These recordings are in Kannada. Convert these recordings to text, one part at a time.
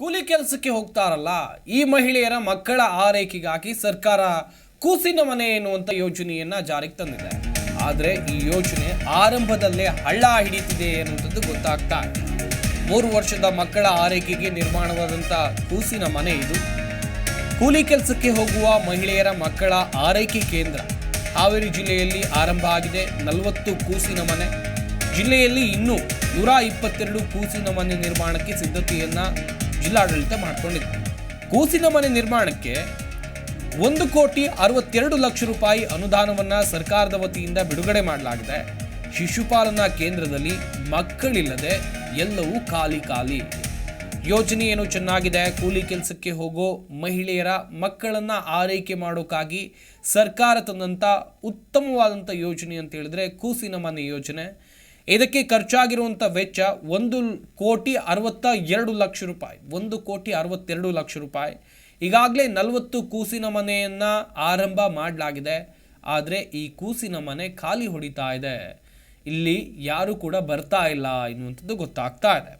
ಕೂಲಿ ಕೆಲಸಕ್ಕೆ ಹೋಗ್ತಾರಲ್ಲ, ಈ ಮಹಿಳೆಯರ ಮಕ್ಕಳ ಆರೈಕೆಗಾಗಿ ಸರ್ಕಾರ ಕೂಸಿನ ಮನೆ ಎನ್ನುವಂತ ಯೋಜನೆಯನ್ನ ಜಾರಿಗೆ ತಂದಿದೆ. ಆದರೆ ಈ ಯೋಜನೆ ಆರಂಭದಲ್ಲೇ ಹಳ್ಳ ಹಿಡಿತಿದೆ ಎನ್ನುವಂಥದ್ದು ಗೊತ್ತಾಗ್ತಾ ಇದೆ ಮೂರು ವರ್ಷದ ಮಕ್ಕಳ ಆರೈಕೆಗೆ ನಿರ್ಮಾಣವಾದಂಥ ಕೂಸಿನ ಮನೆ ಇದು. ಕೂಲಿ ಕೆಲಸಕ್ಕೆ ಹೋಗುವ ಮಹಿಳೆಯರ ಮಕ್ಕಳ ಆರೈಕೆ ಕೇಂದ್ರ. ಹಾವೇರಿ ಜಿಲ್ಲೆಯಲ್ಲಿ ಆರಂಭ ಆಗಿದೆ, ನಲವತ್ತು ಕೂಸಿನ ಮನೆ. ಜಿಲ್ಲೆಯಲ್ಲಿ ಇನ್ನೂ ನೂರ ಇಪ್ಪತ್ತೆರಡು ಕೂಸಿನ ಮನೆ ನಿರ್ಮಾಣಕ್ಕೆ ಸಿದ್ಧತೆಯನ್ನ ಜಿಲ್ಲಾಡಳಿತ ಮಾಡಿಕೊಂಡಿದೆ. ಕೂಸಿನ ಮನೆ ನಿರ್ಮಾಣಕ್ಕೆ ಒಂದು ಕೋಟಿ ಅರವತ್ತೆರಡು ಲಕ್ಷ ರೂಪಾಯಿ ಅನುದಾನವನ್ನು ಸರ್ಕಾರದ ವತಿಯಿಂದ ಬಿಡುಗಡೆ ಮಾಡಲಾಗಿದೆ. ಶಿಶುಪಾಲನಾ ಕೇಂದ್ರದಲ್ಲಿ ಮಕ್ಕಳಿಲ್ಲದೆ ಎಲ್ಲವೂ ಖಾಲಿ ಖಾಲಿ. ಯೋಜನೆ ಏನು ಚೆನ್ನಾಗಿದೆ? ಕೂಲಿ ಕೆಲಸಕ್ಕೆ ಹೋಗೋ ಮಹಿಳೆಯರ ಮಕ್ಕಳನ್ನು ಆರೈಕೆ ಮಾಡೋಕ್ಕಾಗಿ ಸರ್ಕಾರ ತಂದಂಥ ಉತ್ತಮವಾದಂಥ ಯೋಜನೆ ಅಂತ ಹೇಳಿದ್ರೆ ಕೂಸಿನ ಮನೆ ಯೋಜನೆ. ಇದಕ್ಕೆ ಖರ್ಚಾಗಿರುವಂಥ ವೆಚ್ಚ ಒಂದು ಕೋಟಿ ಅರವತ್ತ ಎರಡು ಲಕ್ಷ ರೂಪಾಯಿ. ಒಂದು ಕೋಟಿ ಅರವತ್ತೆರಡು ಲಕ್ಷ ರೂಪಾಯಿ. ಈಗಾಗಲೇ ನಲವತ್ತು ಕೂಸಿನ ಮನೆಯನ್ನು ಆರಂಭ ಮಾಡಲಾಗಿದೆ. ಆದರೆ ಈ ಕೂಸಿನ ಮನೆ ಖಾಲಿ ಹೊಡಿತಾ ಇದೆ. ಇಲ್ಲಿ ಯಾರೂ ಕೂಡ ಬರ್ತಾ ಇಲ್ಲ ಎನ್ನುವಂಥದ್ದು ಗೊತ್ತಾಗ್ತಾ ಇದೆ.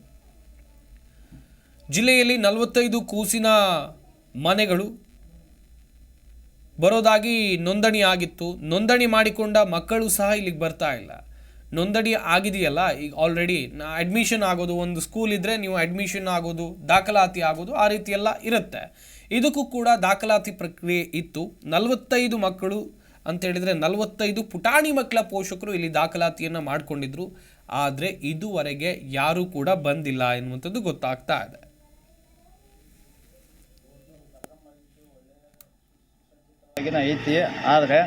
ಜಿಲ್ಲೆಯಲ್ಲಿ ನಲವತ್ತೈದು ಕೂಸಿನ ಮನೆಗಳು ಬರೋದಾಗಿ ನೋಂದಣಿ ಆಗಿತ್ತು. ನೋಂದಣಿ ಮಾಡಿಕೊಂಡ ಮಕ್ಕಳು ಸಹ ಇಲ್ಲಿಗೆ ಬರ್ತಾ ಇಲ್ಲ. ನೋಂದಣಿ ಆಗಿದೆಯಲ್ಲ, ಈಗ ಆಲ್ರೆಡಿ ಅಡ್ಮಿಷನ್ ಆಗೋದು, ಒಂದು ಸ್ಕೂಲ್ ಇದ್ದರೆ ನೀವು ಅಡ್ಮಿಷನ್ ಆಗೋದು, ದಾಖಲಾತಿ ಆಗೋದು, ಆ ರೀತಿ ಎಲ್ಲ ಇರುತ್ತೆ. ಇದಕ್ಕೂ ಕೂಡ ದಾಖಲಾತಿ ಪ್ರಕ್ರಿಯೆ ಇತ್ತು. ನಲವತ್ತೈದು ಮಕ್ಕಳು ಅಂತ ಹೇಳಿದ್ರೆ ನಲವತ್ತೈದು ಪುಟಾಣಿ ಮಕ್ಕಳ ಪೋಷಕರು ಇಲ್ಲಿ ದಾಖಲಾತಿಯನ್ನು ಮಾಡಿಕೊಂಡಿದ್ರು. ಆದರೆ ಇದುವರೆಗೆ ಯಾರೂ ಕೂಡ ಬಂದಿಲ್ಲ ಎನ್ನುವಂಥದ್ದು ಗೊತ್ತಾಗ್ತಾ ಇದೆ. ಐತಿ, ಆದರೆ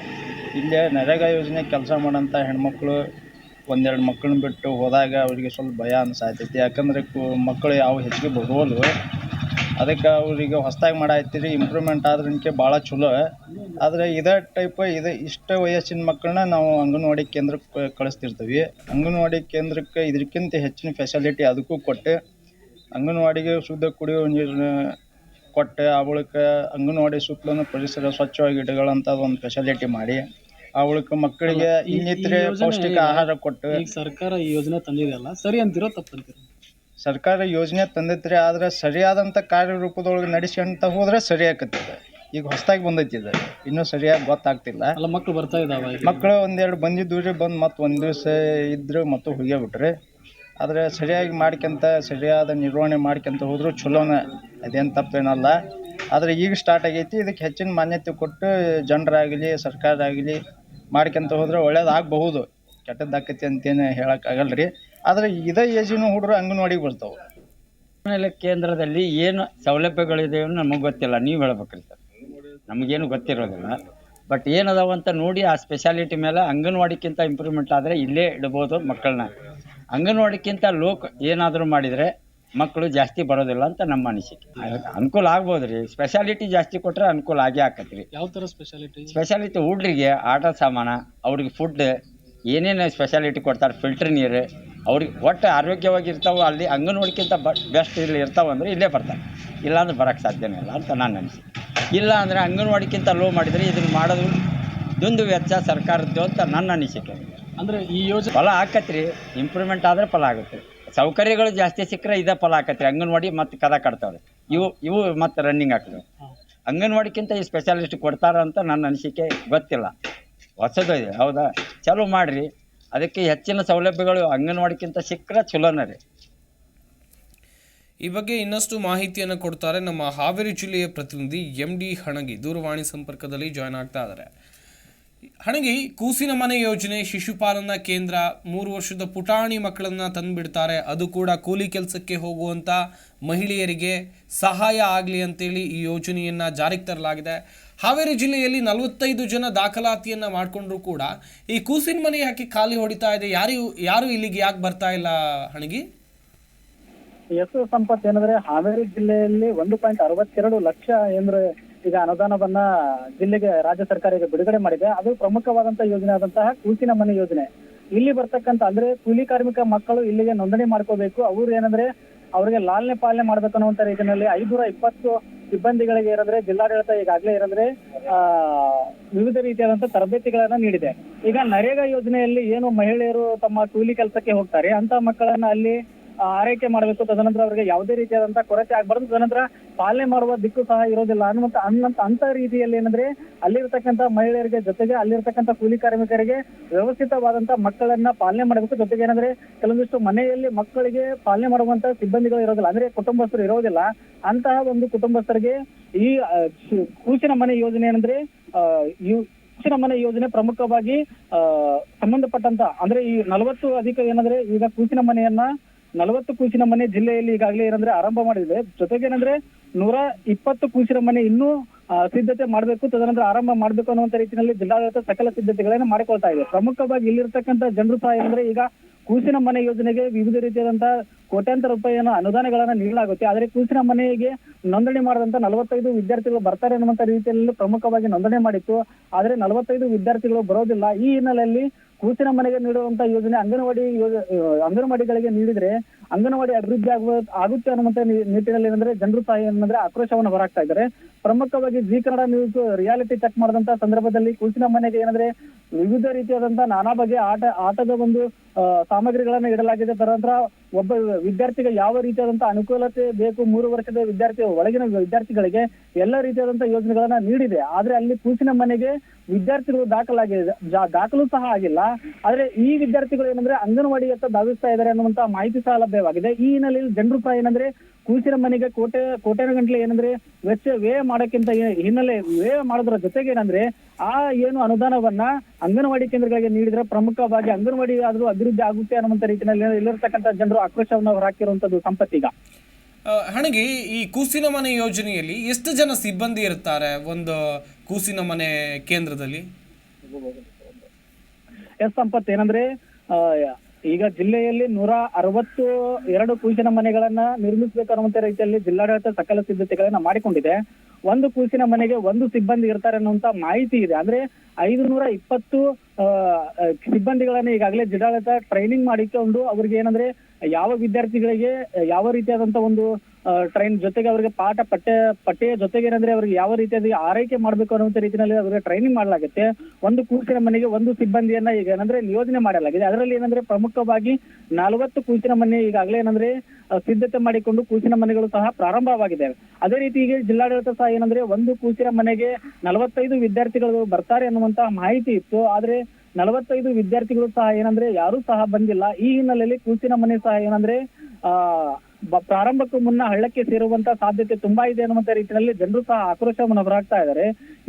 ಇಲ್ಲೇ ನರೇಗಾ ಯೋಜನೆ ಕೆಲಸ ಮಾಡೋಂಥ ಹೆಣ್ಮಕ್ಳು ಒಂದೆರಡು ಮಕ್ಕಳನ್ನ ಬಿಟ್ಟು ಹೋದಾಗ ಅವರಿಗೆ ಸ್ವಲ್ಪ ಭಯ ಅನ್ಸಾತೈತಿ ಯಾಕಂದರೆ ಕು ಮಕ್ಕಳು ಯಾವ ಹೆಚ್ಚಿಗೆ ಬರೋಲ್ವು ಅದಕ್ಕೆ ಅವರಿಗೆ ಹೊಸ್ದಾಗಿ ಮಾಡಾಯ್ತಿರಿ ಇಂಪ್ರೂವ್ಮೆಂಟ್ ಆದ್ರನ್ಕೆ ಭಾಳ ಚಲೋ. ಆದರೆ ಇದೇ ಟೈಪ್ ಇದೆ ಇಷ್ಟ ವಯಸ್ಸಿನ ಮಕ್ಕಳನ್ನ ನಾವು ಅಂಗನವಾಡಿ ಕೇಂದ್ರಕ್ಕೆ ಕಳಿಸ್ತಿರ್ತೀವಿ. ಅಂಗನವಾಡಿ ಕೇಂದ್ರಕ್ಕೆ ಇದಕ್ಕಿಂತ ಹೆಚ್ಚಿನ ಫೆಸಿಲಿಟಿ ಅದಕ್ಕೂ ಕೊಟ್ಟು, ಅಂಗನವಾಡಿಗೆ ಶುದ್ಧ ಕುಡಿಯೋ ನೀರನ್ನ ಕೊಟ್ಟು, ಅವಳಕ್ಕೆ ಅಂಗನವಾಡಿ ಸುತ್ತಲೂ ಪರಿಸರ ಸ್ವಚ್ಛವಾಗಿ ಇಟ್ಕೊಳ್ಳೋಂಥದ್ದು ಒಂದು ಫೆಸಿಲಿಟಿ ಮಾಡಿ. ಅವಳಕ್ಕೆ ಮಕ್ಕಳಿಗೆ ಇನ್ನಿತರೆ ಪೌಷ್ಟಿಕ ಆಹಾರ ಕೊಟ್ಟು ಈಗ ಸರ್ಕಾರ ಈ ಯೋಜನೆ ತಂದಿದೆಯಲ್ಲ ಸರಿ ಅಂತಿರೋ ತಪ್ಪಂತೀರ? ಸರ್ಕಾರ ಯೋಜನೆ ತಂದೈತ್ರಿ ಆದ್ರೆ ಸರಿಯಾದಂಥ ಕಾರ್ಯರೂಪದೊಳಗೆ ನಡೆಸ್ಕೊಂತ ಹೋದ್ರೆ ಸರಿ ಆಕತ್ತಿದೆ ಈಗ ಹೊಸದಾಗಿ ಬಂದೈತಿ ಇದು. ಇನ್ನೂ ಸರಿಯಾಗಿ ಗೊತ್ತಾಗ್ತಿಲ್ಲ. ಅಲ್ಲ ಮಕ್ಕಳು ಬರ್ತಾ ಇದಾವ ಈಗ? ಮಕ್ಕಳು ಒಂದೆರಡು ಬಂದಿದ್ದು ರೀ ಬಂದು ಮತ್ತೆ ಒಂದು ದಿವಸ ಇದ್ರು ಮತ್ತು ಹೋಗೇ ಬಿಟ್ರಿ. ಆದರೆ ಸರಿಯಾಗಿ ಮಾಡ್ಕೊಂತ ಸರಿಯಾದ ನಿರ್ವಹಣೆ ಮಾಡ್ಕೊಂತ ಹೋದ್ರು ಚಲೋನ ಅದೇನು ತಪ್ಪೇನಲ್ಲ. ಆದ್ರೆ ಈಗ ಸ್ಟಾರ್ಟ್ ಆಗೈತಿ ಇದಕ್ಕೆ ಹೆಚ್ಚಿನ ಮಾನ್ಯತೆ ಕೊಟ್ಟು ಜನರಾಗಲಿ ಸರ್ಕಾರ ಆಗಲಿ ಮಾಡ್ಕೊಂತ ಹೋದ್ರೆ ಒಳ್ಳೇದಾಗಬಹುದು. ಕೆಟ್ಟದ್ದಾಕತಿ ಅಂತೇನು ಹೇಳೋಕ್ಕಾಗಲ್ಲ ರೀ ಆದರೆ ಇದೇ ಏಜಿನೂ ಹುಡುಗರು ಅಂಗನವಾಡಿಗೆ ಬರ್ತಾವೆ. ಆಮೇಲೆ ಕೇಂದ್ರದಲ್ಲಿ ಏನು ಸೌಲಭ್ಯಗಳಿದೆ ನಮಗೆ ಗೊತ್ತಿಲ್ಲ. ನೀವು ಹೇಳ್ಬೇಕ್ರಿ ಸರ್. ನಮಗೇನು ಗೊತ್ತಿರೋದಿಲ್ಲ. ಬಟ್ ಏನದಾವ ಅಂತ ನೋಡಿ ಆ ಸ್ಪೆಷಾಲಿಟಿ ಮೇಲೆ ಅಂಗನವಾಡಿಕ್ಕಿಂತ ಇಂಪ್ರೂವ್ಮೆಂಟ್ ಆದರೆ ಇಲ್ಲೇ ಇಡ್ಬೋದು ಮಕ್ಕಳನ್ನ. ಅಂಗನವಾಡಿಕ್ಕಿಂತ ಲೋಕ್ ಏನಾದರೂ ಮಾಡಿದರೆ ಮಕ್ಕಳು ಜಾಸ್ತಿ ಬರೋದಿಲ್ಲ ಅಂತ ನಮ್ಮ ಅನಿಸಿಕೆ. ಅನುಕೂಲ ಆಗ್ಬೋದು ರೀ ಸ್ಪೆಷಾಲಿಟಿ ಜಾಸ್ತಿ ಕೊಟ್ಟರೆ ಅನುಕೂಲ ಆಗೇ ಆಕತ್ರಿ. ಯಾವ ಥರ ಸ್ಪೆಷಾಲಿಟಿ ಸ್ಪೆಷಾಲಿಟಿ ಹುಡ್ರಿಗೆ ಆಟ ಸಾಮಾನ ಅವ್ರಿಗೆ ಫುಡ್ ಏನೇನು ಸ್ಪೆಷಾಲಿಟಿ ಕೊಡ್ತಾರೆ ಫಿಲ್ಟರ್ ನೀರು ಅವ್ರಿಗೆ ಒಟ್ಟು ಆರೋಗ್ಯವಾಗಿ ಇರ್ತಾವೆ ಅಲ್ಲಿ ಅಂಗನವಾಡಿಕ್ಕಿಂತ ಬ ಬೆಸ್ಟ್ ಇಲ್ಲಿ ಇರ್ತಾವೆ ಅಂದ್ರೆ ಇಲ್ಲೇ ಬರ್ತಾರೆ. ಇಲ್ಲಾಂದ್ರೆ ಬರೋಕ್ಕೆ ಸಾಧ್ಯನೇ ಇಲ್ಲ ಅಂತ ನಾನು ಅನಿಸಿಕೆ. ಇಲ್ಲ ಅಂದರೆ ಅಂಗನವಾಡಿಕ್ಕಿಂತ ಲೋ ಮಾಡಿದರೆ ಇದನ್ನು ಮಾಡೋದು ದುಂದು ವೆಚ್ಚ ಸರ್ಕಾರದ್ದು ಅಂತ ನನ್ನ ಅನಿಸಿಕೆ. ಅಂದ್ರೆ ಈ ಯೋಜನೆ ಫಲ ಆಕತ್ರಿ. ಇಂಪ್ರೂವ್ಮೆಂಟ್ ಆದರೆ ಫಲ ಆಗುತ್ತೆ. ಸೌಕರ್ಯಗಳು ಜಾಸ್ತಿ ಸಿಕ್ಕರೆ ಇದೇ ಫಲ ಆಕತ್ರಿ. ಅಂಗನವಾಡಿ ಮತ್ತು ಕದ ಕಟ್ತಾವ್ರಿ. ಇವು ಇವು ಮತ್ತು ರನ್ನಿಂಗ್ ಆಗ್ತವೆ. ಅಂಗನವಾಡಿಕ್ಕಿಂತ ಈ ಸ್ಪೆಷಾಲಿಸ್ಟ್ ಕೊಡ್ತಾರ ಅಂತ ನನ್ನ ಅನಿಸಿಕೆ ಗೊತ್ತಿಲ್ಲ. ಹೊಸದು ಇದೆ. ಹೌದಾ? ಚಲೋ ಮಾಡಿರಿ. ಅದಕ್ಕೆ ಹೆಚ್ಚಿನ ಸೌಲಭ್ಯಗಳು ಅಂಗನವಾಡಿಕ್ಕಿಂತ ಸಿಕ್ಕರೆ ಚಲೋನೇ ರೀ. ಈ ಬಗ್ಗೆ ಇನ್ನಷ್ಟು ಮಾಹಿತಿಯನ್ನು ಕೊಡ್ತಾರೆ ನಮ್ಮ ಹಾವೇರಿ ಜಿಲ್ಲೆಯ ಪ್ರತಿನಿಧಿ ಎಂ ಡಿ ಹಣಗಿ ದೂರವಾಣಿ ಸಂಪರ್ಕದಲ್ಲಿ ಜಾಯ್ನ್ ಆಗ್ತಾ ಇದ್ದಾರೆ. ಹಣಗಿ ಕೂಸಿನ ಮನೆ ಯೋಜನೆ ಶಿಶುಪಾಲನಾ ಕೇಂದ್ರ, ಮೂರು ವರ್ಷದ ಪುಟಾಣಿ ಮಕ್ಕಳನ್ನ ತಂದುಬಿಡ್ತಾರೆ. ಅದು ಕೂಡ ಕೂಲಿ ಕೆಲಸಕ್ಕೆ ಹೋಗುವಂಥ ಮಹಿಳೆಯರಿಗೆ ಸಹಾಯ ಆಗಲಿ ಅಂತೇಳಿ ಈ ಯೋಜನೆಯನ್ನು ಜಾರಿಗೆ ತರಲಾಗಿದೆ. ಹಾವೇರಿ ಜಿಲ್ಲೆಯಲ್ಲಿ ನಲವತ್ತೈದು ಜನ ದಾಖಲಾತಿಯನ್ನು ಮಾಡಿಕೊಂಡ್ರು ಕೂಡ ಈ ಕೂಸಿನ ಮನೆ ಯಾಕೆ ಖಾಲಿ ಹೊಡಿತಾ ಇದೆ? ಯಾರು ಯಾರು ಇಲ್ಲಿಗೆ ಯಾಕೆ ಬರ್ತಾ ಇಲ್ಲ ಹಣಗಿ? ಎಸ್ ಸಂಪತ್ ಏನಂದ್ರೆ ಹಾವೇರಿ ಜಿಲ್ಲೆಯಲ್ಲಿ ಒಂದು ಪಾಯಿಂಟ್ ಅರವತ್ತೆರಡು ಲಕ್ಷ ಅಂದ್ರೆ ಈಗ ಅನುದಾನವನ್ನ ಜಿಲ್ಲೆಗೆ, ರಾಜ್ಯ ಸರ್ಕಾರ ಈಗ ಬಿಡುಗಡೆ ಮಾಡಿದೆ. ಅದು ಪ್ರಮುಖವಾದಂತ ಯೋಜನೆ ಆದಂತಹ ಕೂಸಿನ ಮನೆ ಯೋಜನೆ. ಇಲ್ಲಿ ಬರ್ತಕ್ಕಂತ ಅಂದ್ರೆ ಕೂಲಿ ಕಾರ್ಮಿಕ ಮಕ್ಕಳು ಇಲ್ಲಿಗೆ ನೋಂದಣಿ ಮಾಡ್ಕೋಬೇಕು. ಅವ್ರು ಏನಂದ್ರೆ, ಅವರಿಗೆ ಲಾಲನೆ ಪಾಲನೆ ಮಾಡ್ಬೇಕು ಅನ್ನುವಂತ ರೀತಿಯಲ್ಲಿ ಐನೂರ ಇಪ್ಪತ್ತು ಸಿಬ್ಬಂದಿಗಳಿಗೆ ಏನಂದ್ರೆ, ಜಿಲ್ಲಾಡಳಿತ ಈಗಾಗಲೇ ಏನಂದ್ರೆ, ಆ, ವಿವಿಧ ರೀತಿಯಾದಂತ ತರಬೇತಿಗಳನ್ನ ನೀಡಿದೆ. ಈಗ ನರೇಗಾ ಯೋಜನೆಯಲ್ಲಿ ಏನು ಮಹಿಳೆಯರು ತಮ್ಮ ಕೂಲಿ ಕೆಲಸಕ್ಕೆ ಹೋಗ್ತಾರೆ ಅಂತ ಮಕ್ಕಳನ್ನ ಅಲ್ಲಿ ಆರೈಕೆ ಮಾಡಬೇಕು. ತದನಂತರ ಅವರಿಗೆ ಯಾವುದೇ ರೀತಿಯಾದಂತಹ ಕೊರತೆ ಆಗಬಾರ್ದು. ತದನಂತರ ಪಾಲನೆ ಮಾಡುವ ದಿಕ್ಕು ಸಹ ಇರೋದಿಲ್ಲ. ಅನ್ನುವಂತ ಅನ್ನಂತ ಅಂತ ರೀತಿಯಲ್ಲಿ ಏನಂದ್ರೆ ಅಲ್ಲಿರ್ತಕ್ಕಂಥ ಮಹಿಳೆಯರಿಗೆ ಜೊತೆಗೆ ಅಲ್ಲಿರ್ತಕ್ಕಂಥ ಕೂಲಿ ಕಾರ್ಮಿಕರಿಗೆ ವ್ಯವಸ್ಥಿತವಾದಂತ ಮಕ್ಕಳನ್ನ ಪಾಲನೆ ಮಾಡಬೇಕು. ಜೊತೆಗೆ ಏನಂದ್ರೆ ಕೆಲವೊಂದಿಷ್ಟು ಮನೆಯಲ್ಲಿ ಮಕ್ಕಳಿಗೆ ಪಾಲನೆ ಮಾಡುವಂತ ಸಿಬ್ಬಂದಿಗಳು ಇರೋದಿಲ್ಲ. ಅಂದ್ರೆ ಕುಟುಂಬಸ್ಥರು ಇರೋದಿಲ್ಲ. ಅಂತಹ ಒಂದು ಕುಟುಂಬಸ್ಥರಿಗೆ ಈ ಕೂಸಿನ ಮನೆ ಯೋಜನೆ ಏನಂದ್ರೆ ಕೂಸಿನ ಮನೆ ಯೋಜನೆ ಪ್ರಮುಖವಾಗಿ ಸಂಬಂಧಪಟ್ಟಂತ, ಅಂದ್ರೆ ಈ ನಲವತ್ತು ಅಧಿಕ ಏನಂದ್ರೆ ಈಗ ಕೂಸಿನ ಮನೆಯನ್ನ ನಲವತ್ತು ಕೂಸಿನ ಮನೆ ಜಿಲ್ಲೆಯಲ್ಲಿ ಈಗಾಗಲೇ ಏನಂದ್ರೆ ಆರಂಭ ಮಾಡಿದೆ ಜೊತೆಗೆ ಏನಂದ್ರೆ ನೂರ ಇಪ್ಪತ್ತು ಕೂಸಿನ ಮನೆ ಇನ್ನೂ ಸಿದ್ಧತೆ ಮಾಡಬೇಕು, ತದನಂತರ ಆರಂಭ ಮಾಡಬೇಕು ಅನ್ನುವಂತ ರೀತಿಯಲ್ಲಿ ಜಿಲ್ಲಾಡಳಿತ ಸಕಲ ಸಿದ್ಧತೆಗಳನ್ನ ಮಾಡಿಕೊಳ್ತಾ ಇದೆ. ಪ್ರಮುಖವಾಗಿ ಇಲ್ಲಿರ್ತಕ್ಕಂಥ ಜನರು ಸಹ ಏನಂದ್ರೆ ಈಗ ಕೂಸಿನ ಮನೆ ಯೋಜನೆಗೆ ವಿವಿಧ ರೀತಿಯಾದಂತಹ ಕೋಟ್ಯಾಂತರ ರೂಪಾಯಿಯನ್ನು ಅನುದಾನಗಳನ್ನ ನೀಡಲಾಗುತ್ತೆ. ಆದರೆ ಕೂಸಿನ ಮನೆಗೆ ನೋಂದಣಿ ಮಾಡಿದಂತ ನಲವತ್ತೈದು ವಿದ್ಯಾರ್ಥಿಗಳು ಬರ್ತಾರೆ ಅನ್ನುವಂತ ರೀತಿಯಲ್ಲಿ ಪ್ರಮುಖವಾಗಿ ನೋಂದಣಿ ಮಾಡಿತ್ತು. ಆದ್ರೆ ನಲವತ್ತೈದು ವಿದ್ಯಾರ್ಥಿಗಳು ಬರೋದಿಲ್ಲ. ಈ ಹಿನ್ನೆಲೆಯಲ್ಲಿ ಕೂಸಿನ ಮನೆಗೆ ನೀಡುವಂತ ಯೋಜನೆ ಅಂಗನವಾಡಿ ಅಂಗನವಾಡಿಗಳಿಗೆ ನೀಡಿದ್ರೆ ಅಂಗನವಾಡಿ ಅಭಿವೃದ್ಧಿ ಆಗುವ, ಆಗುತ್ತೆ ಅನ್ನುವಂತ ನಿಟ್ಟಿನಲ್ಲಿ ಏನಂದ್ರೆ ಜನರು ಸಹ ಏನಂದ್ರೆ ಆಕ್ರೋಶವನ್ನು ಹೊರಹಾಕ್ತಾ ಇದ್ದಾರೆ. ಪ್ರಮುಖವಾಗಿ Zee Kannada news reality check ಮಾಡಿದಂತ ಸಂದರ್ಭದಲ್ಲಿ ಕೂಸಿನ ಮನೆಗೆ ಏನಂದ್ರೆ ವಿವಿಧ ರೀತಿಯಾದಂತ ನಾನಾ ಬಗೆಯ ಆಟ, ಆಟದ ಒಂದು ಸಾಮಗ್ರಿಗಳನ್ನು ಇಡಲಾಗಿದೆ. ತದನಂತರ ಒಬ್ಬ ವಿದ್ಯಾರ್ಥಿಗೆ ಯಾವ ರೀತಿಯಾದಂತ ಅನುಕೂಲತೆ ಬೇಕು, ಮೂರು ವರ್ಷದ ವಿದ್ಯಾರ್ಥಿ ಒಳಗಿನ ವಿದ್ಯಾರ್ಥಿಗಳಿಗೆ ಎಲ್ಲ ರೀತಿಯಾದಂತ ಯೋಜನೆಗಳನ್ನ ನೀಡಿದೆ. ಆದ್ರೆ ಅಲ್ಲಿ ಕೂಸಿನ ಮನೆಗೆ ವಿದ್ಯಾರ್ಥಿಗಳು ದಾಖಲಾಗಿದೆ ದಾಖಲು ಸಹ ಆಗಿಲ್ಲ. ಆದ್ರೆ ಈ ವಿದ್ಯಾರ್ಥಿಗಳು ಏನಂದ್ರೆ ಅಂಗನವಾಡಿಯತ್ತ ಧಾವಿಸ್ತಾ ಇದಾರೆ ಅನ್ನುವಂತ ಮಾಹಿತಿ ಸಹ ಲಭ್ಯವಾಗಿದೆ. ಈ ಹಿನ್ನೆಲೆಯಲ್ಲಿ ಜನರು ಸಹ ಏನಂದ್ರೆ ಕೂಸಿನ ಮನೆಗೆ ಕೋಟೆ ಕೋಟೆನ ಗಂಟ್ಲೆ ಏನಂದ್ರೆ ವೆಚ್ಚ ವ್ಯಯ ಮಾಡೋಕ್ಕಿಂತ ಹಿನ್ನೆಲೆ ವ್ಯಯ ಮಾಡೋದ್ರ ಜೊತೆಗೆ ಏನಂದ್ರೆ ಆ ಏನು ಅನುದಾನವನ್ನ ಅಂಗನವಾಡಿ ಕೇಂದ್ರಗಳಿಗೆ ನೀಡಿದ್ರೆ ಪ್ರಮುಖವಾಗಿ ಅಂಗನವಾಡಿ ಆದ್ರೂ ಅಭಿವೃದ್ಧಿ ಆಗುತ್ತೆ ಅನ್ನುವಂತ ರೀತಿಯಲ್ಲಿ ಇಲ್ಲಿರ್ತಕ್ಕಂಥ ಜನರು ಆಕ್ರೋಶವನ್ನು ಹೊರಹಾಕಿರುವಂತದ್ದು ಸಂಪತ್ತೀಗ ಹಣಗಿ, ಈ ಕೂಸಿನ ಮನೆ ಯೋಜನೆಯಲ್ಲಿ ಎಷ್ಟು ಜನ ಸಿಬ್ಬಂದಿ ಇರ್ತಾರೆ ಒಂದು ಕೂಸಿನ ಮನೆ ಕೇಂದ್ರದಲ್ಲಿ? ಎಸ್ ಸಂಪತ್ ಏನಂದ್ರೆ ಈಗ ಜಿಲ್ಲೆಯಲ್ಲಿ ನೂರ ಅರವತ್ತು ಎರಡು ಕೂಸಿನ ಮನೆಗಳನ್ನ ನಿರ್ಮಿಸಬೇಕು ಅನ್ನುವಂತ ರೀತಿಯಲ್ಲಿ ಜಿಲ್ಲಾಡಳಿತ ಸಕಲ ಸಿದ್ಧತೆಗಳನ್ನ ಮಾಡಿಕೊಂಡಿದೆ. ಒಂದು ಕೂಸಿನ ಮನೆಗೆ ಒಂದು ಸಿಬ್ಬಂದಿ ಇರ್ತಾರೆ ಅನ್ನುವಂತ ಮಾಹಿತಿ ಇದೆ. ಅಂದ್ರೆ ಐದು ನೂರ ಇಪ್ಪತ್ತು ಸಿಬ್ಬಂದಿಗಳನ್ನ ಈಗಾಗಲೇ ಜಿಲ್ಲಾಡಳಿತ ಟ್ರೈನಿಂಗ್ ಮಾಡಿಕೊಂಡು ಅವ್ರಿಗೆ ಏನಂದ್ರೆ ಯಾವ ವಿದ್ಯಾರ್ಥಿಗಳಿಗೆ ಯಾವ ರೀತಿಯಾದಂತ ಒಂದು ಟ್ರೈನ್ ಜೊತೆಗೆ ಅವರಿಗೆ ಪಾಠ ಪಠ್ಯ ಪಠ್ಯ ಜೊತೆಗೆ ಏನಂದ್ರೆ ಅವ್ರಿಗೆ ಯಾವ ರೀತಿಯಾಗಿ ಆರೈಕೆ ಮಾಡಬೇಕು ಅನ್ನುವಂತ ರೀತಿಯಲ್ಲಿ ಅವರಿಗೆ ಟ್ರೈನಿಂಗ್ ಮಾಡಲಾಗುತ್ತೆ. ಒಂದು ಕೂಸಿನ ಮನೆಗೆ ಒಂದು ಸಿಬ್ಬಂದಿಯನ್ನ ಈಗ ಏನಂದ್ರೆ ನಿಯೋಜನೆ ಮಾಡಲಾಗಿದೆ. ಅದರಲ್ಲಿ ಏನಂದ್ರೆ ಪ್ರಮುಖವಾಗಿ ನಲವತ್ತು ಕೂಸಿನ ಮನೆ ಈಗಾಗಲೇ ಏನಂದ್ರೆ ಸಿದ್ಧತೆ ಮಾಡಿಕೊಂಡು ಕೂಸಿನ ಮನೆಗಳು ಸಹ ಪ್ರಾರಂಭವಾಗಿದೆ ಅದೇ ರೀತಿ ಈಗ ಜಿಲ್ಲಾಡಳಿತ ಸಹ ಏನಂದ್ರೆ ಒಂದು ಕೂಸಿನ ಮನೆಗೆ ನಲವತ್ತೈದು ವಿದ್ಯಾರ್ಥಿಗಳು ಬರ್ತಾರೆ ಅನ್ನುವಂತಹ ಮಾಹಿತಿ ಇತ್ತು. ಆದ್ರೆ ನಲವತ್ತೈದು ವಿದ್ಯಾರ್ಥಿಗಳು ಸಹ ಏನಂದ್ರೆ ಯಾರು ಸಹ ಬಂದಿಲ್ಲ. ಈ ಹಿನ್ನೆಲೆಯಲ್ಲಿ ಕೂಸಿನ ಮನೆ ಸಹ ಏನಂದ್ರೆ, ಆ ಪ್ರಾರಂಭಕ್ಕೂ ಮುನ್ನ ಹಳ್ಳಕ್ಕೆ ಸೇರುವಂತ ಸಾಧ್ಯತೆ ತುಂಬಾ ಇದೆ ಅನ್ನುವಂತ ರೀತಿಯಲ್ಲಿ ಜನರು ಸಹ ಆಕ್ರೋಶವನ್ನು ಹೊರಹಾಕ್ತಾ ಇದ್ದಾರೆ.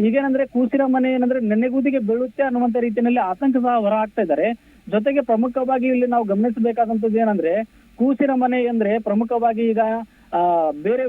ಈಗೇನಂದ್ರೆ ಕೂಸಿನ ಮನೆ ಏನಂದ್ರೆ ನೆನೆಗೂದಿಗೆ ಬೀಳುತ್ತೆ ಅನ್ನುವಂತ ರೀತಿಯಲ್ಲಿ ಆತಂಕ ಸಹ ಹೊರಹಾಕ್ತಾ ಇದ್ದಾರೆ. ಜೊತೆಗೆ ಪ್ರಮುಖವಾಗಿ ಇಲ್ಲಿ ನಾವು ಗಮನಿಸಬೇಕಾದಂತದ್ದು ಏನಂದ್ರೆ ಕೂಸಿನ ಮನೆ ಅಂದ್ರೆ ಪ್ರಮುಖವಾಗಿ ಈಗ ಬೇರೆ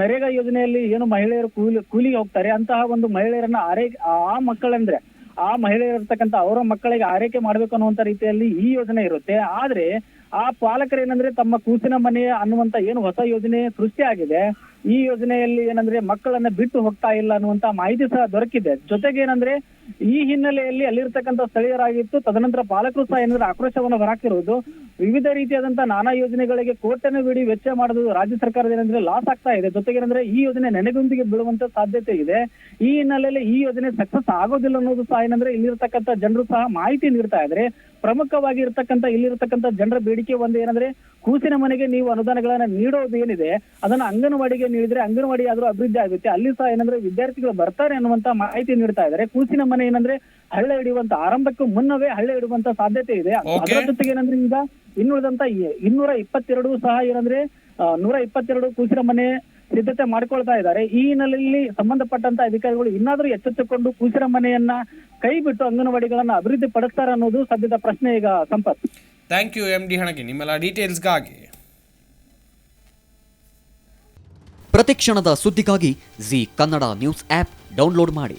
ನರೇಗಾ ಯೋಜನೆಯಲ್ಲಿ ಏನು ಮಹಿಳೆಯರು ಕೂಲಿ ಕೂಲಿಗೆ ಹೋಗ್ತಾರೆ, ಅಂತಹ ಒಂದು ಮಹಿಳೆಯರನ್ನ ಆರೈಕೆ ಆ ಮಕ್ಕಳಂದ್ರೆ ಆ ಮಹಿಳೆಯರಿರ್ತಕ್ಕಂಥ ಅವರ ಮಕ್ಕಳಿಗೆ ಆರೈಕೆ ಮಾಡ್ಬೇಕು ಅನ್ನುವಂತ ರೀತಿಯಲ್ಲಿ ಈ ಯೋಜನೆ ಇರುತ್ತೆ. ಆದ್ರೆ ಆ ಪಾಲಕರು ಏನಂದ್ರೆ ತಮ್ಮ ಕೂಸಿನ ಮನೆ ಅನ್ನುವಂತ ಏನು ಹೊಸ ಯೋಜನೆ ಸೃಷ್ಟಿಯಾಗಿದೆ ಈ ಯೋಜನೆಯಲ್ಲಿ ಏನಂದ್ರೆ ಮಕ್ಕಳನ್ನ ಬಿಟ್ಟು ಹೋಗ್ತಾ ಇಲ್ಲ ಅನ್ನುವಂತ ಮಾಹಿತಿ ಸಹ ದೊರಕಿದೆ. ಜೊತೆಗೆ ಏನಂದ್ರೆ ಈ ಹಿನ್ನೆಲೆಯಲ್ಲಿ ಅಲ್ಲಿರ್ತಕ್ಕಂಥ ಸ್ಥಳೀಯರಾಗಿತ್ತು. ತದನಂತರ ಪಾಲಕರು ಸಹ ಏನಂದ್ರೆ ಆಕ್ರೋಶವನ್ನು ಹೊರಹಾಕಿರುವುದು. ವಿವಿಧ ರೀತಿಯಾದಂತಹ ನಾನಾ ಯೋಜನೆಗಳಿಗೆ ಕೋಟನ್ನು ಬಿಡಿ ವೆಚ್ಚ ಮಾಡುದು ರಾಜ್ಯ ಸರ್ಕಾರದ ಏನಂದ್ರೆ ಲಾಸ್ ಆಗ್ತಾ ಇದೆ. ಜೊತೆಗೆ ಏನಂದ್ರೆ ಈ ಯೋಜನೆ ನೆನೆಗುಂದಿಗೆ ಬೀಳುವಂತ ಸಾಧ್ಯತೆ ಇದೆ. ಈ ಹಿನ್ನೆಲೆಯಲ್ಲಿ ಈ ಯೋಜನೆ ಸಕ್ಸಸ್ ಆಗೋದಿಲ್ಲ ಅನ್ನೋದು ಸಹ ಏನಂದ್ರೆ ಇಲ್ಲಿರ್ತಕ್ಕಂಥ ಜನರು ಸಹ ಮಾಹಿತಿ ನೀಡ್ತಾ ಇದ್ರೆ. ಪ್ರಮುಖವಾಗಿ ಇರ್ತಕ್ಕಂಥ ಇಲ್ಲಿರ್ತಕ್ಕಂಥ ಜನರ ಬೇಡಿಕೆ ಒಂದು ಏನಂದ್ರೆ ಕೂಸಿನ ಮನೆಗೆ ನೀವು ಅನುದಾನಗಳನ್ನ ನೀಡೋದು ಏನಿದೆ, ಅದನ್ನ ಅಂಗನವಾಡಿಗೆ ನೀಡಿದ್ರೆ ಅಂಗನವಾಡಿ ಆದ್ರೂ ಅಭಿವೃದ್ಧಿ ಆಗುತ್ತೆ. ಅಲ್ಲಿ ಸಹ ಏನಂದ್ರೆ ವಿದ್ಯಾರ್ಥಿಗಳು ಬರ್ತಾರೆ ಅನ್ನುವಂತ ಮಾಹಿತಿ ನೀಡ್ತಾ ಇದ್ದಾರೆ ಕೂಸಿನ ಮನೆ ಏನಂದ್ರೆ ಹಳ್ಳ ಹಿಡಿಯುವಂತ ಆರಂಭಕ್ಕೂ ಮುನ್ನವೇ ಹಳ್ಳ ಹಿಡುವಂತ ಸಾಧ್ಯತೆ ಇದೆ. ಅದರ ಜೊತೆಗೆ ಏನಂದ್ರೆ ಈಗ ಇನ್ನುಳಿದಂತ ಇನ್ನೂರ ಇಪ್ಪತ್ತೆರಡು ಸಹ ಏನಂದ್ರೆ ನೂರ ಇಪ್ಪತ್ತೆರಡು ಕೂಸಿನ ಮನೆ ಸಿದ್ಧತೆ ಮಾಡ್ಕೊಳ್ತಾ ಇದ್ದಾರೆ. ಈ ಹಿನ್ನೆಲೆಯಲ್ಲಿ ಸಂಬಂಧಪಟ್ಟಂತ ಅಧಿಕಾರಿಗಳು ಇನ್ನಾದ್ರೂ ಎಚ್ಚೆತ್ತುಕೊಂಡು ಕೂಸಿನ ಮನೆಯನ್ನ ಕೈ ಬಿಟ್ಟು ಅಂಗನವಾಡಿಗಳನ್ನ ಅಭಿವೃದ್ಧಿ ಪಡಿಸ್ತಾರೆ ಅನ್ನೋದು ಸದ್ಯದ ಪ್ರಶ್ನೆ ಈಗ Sampath. Thank you M D ಹಣಗೆ ನಿಮ್ಮೆಲ್ಲ ಡೀಟೇಲ್ಸ್ಗಾಗಿ ಪ್ರತಿಕ್ಷಣದ ಸುದ್ದಿಗಾಗಿ Zee Kannada news app download ಮಾಡಿ.